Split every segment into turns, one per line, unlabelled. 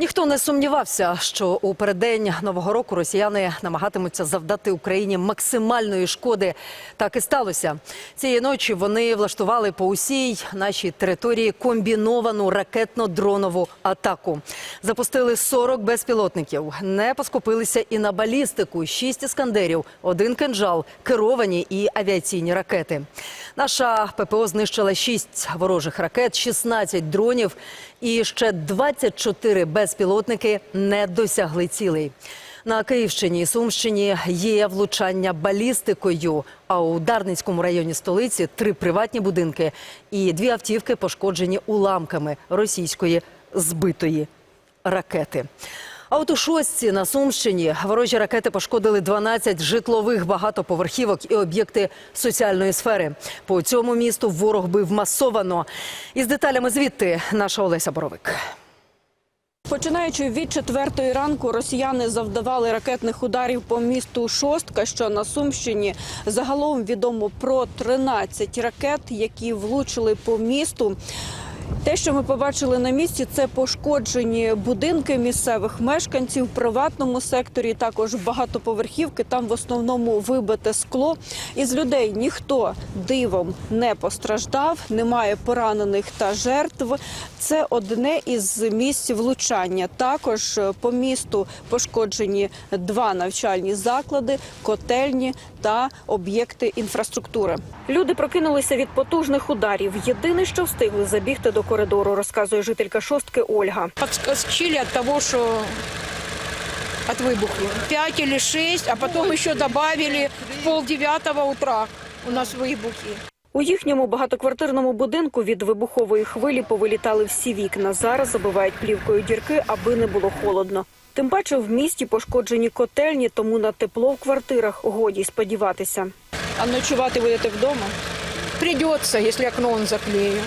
Ніхто не сумнівався, що у переддень нового року росіяни намагатимуться завдати Україні максимальної шкоди. Так і сталося. Цієї ночі вони влаштували по усій нашій території комбіновану ракетно-дронову атаку. Запустили 40 безпілотників. Не поскупилися і на балістику. Шість іскандерів, один кинжал, керовані і авіаційні ракети. Наша ППО знищила 6 ворожих ракет, 16 дронів і ще 24 безпілотники не досягли цілей. На Київщині і Сумщині є влучання балістикою. А у Дарницькому районі столиці три приватні будинки і дві автівки пошкоджені уламками російської збитої ракети. А от у шостці на Сумщині ворожі ракети пошкодили 12 житлових багатоповерхівок і об'єкти соціальної сфери. По цьому місту ворог бив масовано. Із деталями звідти наша Олеся Боровик.
Починаючи від четвертої ранку, росіяни завдавали ракетних ударів по місту Шостка, що на Сумщині. Загалом відомо про 13 ракет, які влучили по місту. Те, що ми побачили на місці, це пошкоджені будинки місцевих мешканців в приватному секторі, також багатоповерхівки. Там в основному вибите скло. Із людей ніхто дивом не постраждав, немає поранених та жертв. Це одне із місць влучання. Також е, по місту пошкоджені два навчальні заклади, котельні та об'єкти інфраструктури. Люди прокинулися від потужних ударів. Єдине, що встигли забігти до коридору, розказує жителька шостки Ольга.
Подскочили от того, что от выбухи. Пять или шесть, а потом еще добавили в полдевятого утра у нас выбухи.
У їхньому багатоквартирному будинку від вибухової хвилі повилітали всі вікна. Зараз забивають плівкою дірки, аби не було холодно. Тим паче в місті пошкоджені котельні, тому на тепло в квартирах годі сподіватися. А ночувати будете вдома?
Придется, если окно он заклею.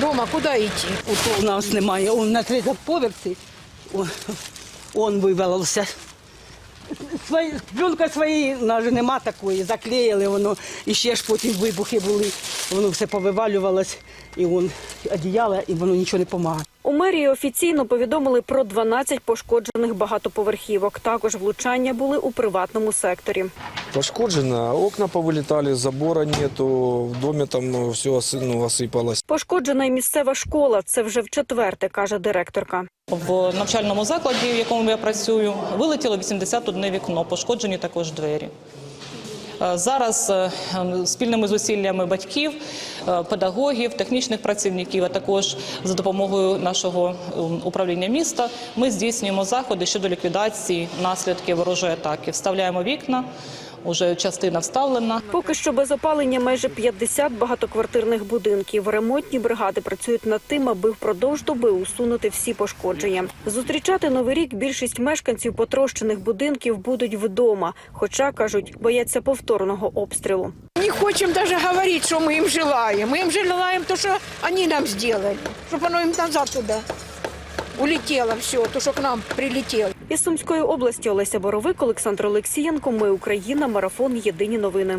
Дома куди йти?
У нас немає. Он на третьому поверсі. О, Он вивалився. Свої, пленка своєї навіть нема такої. Заклеїли воно. І ще ж потім вибухи були. Воно все повивалювалось. І он одіяло, і воно нічого не допомагає.
Мерії офіційно повідомили про 12 пошкоджених багатоповерхівок. Також влучання були у приватному секторі.
Пошкоджено, окна повылетали, забора нету, в доме там все ну, осыпалось.
Пошкоджена й місцева школа. Це вже в четверте, каже директорка.
В навчальному закладі, в якому я працюю, вилетіло 81 вікно, пошкоджені також двері. Е, Зараз е, спільними зусиллями батьків, е, педагогів, технічних працівників, а також за допомогою нашого е, управління міста, ми здійснюємо заходи щодо ліквідації наслідків ворожої атаки. Вставляємо вікна, уже частина вставлена.
Поки що без опалення майже 50 багатоквартирних будинків. Ремонтні бригади працюють над тим, аби впродовж доби усунути всі пошкодження. Зустрічати новий рік більшість мешканців потрощених будинків будуть вдома, хоча кажуть, бояться повторного обстрілу.
Не хочем даже говорить, что мы им желаем. Мы им желаем то, что они нам сделали. Чтобы оно им назад туда улетело все, то, що к нам прилетело.
Із Сумської області Олеся Боровик, Олександр Олексієнко. Ми Україна. Марафон. Єдині новини.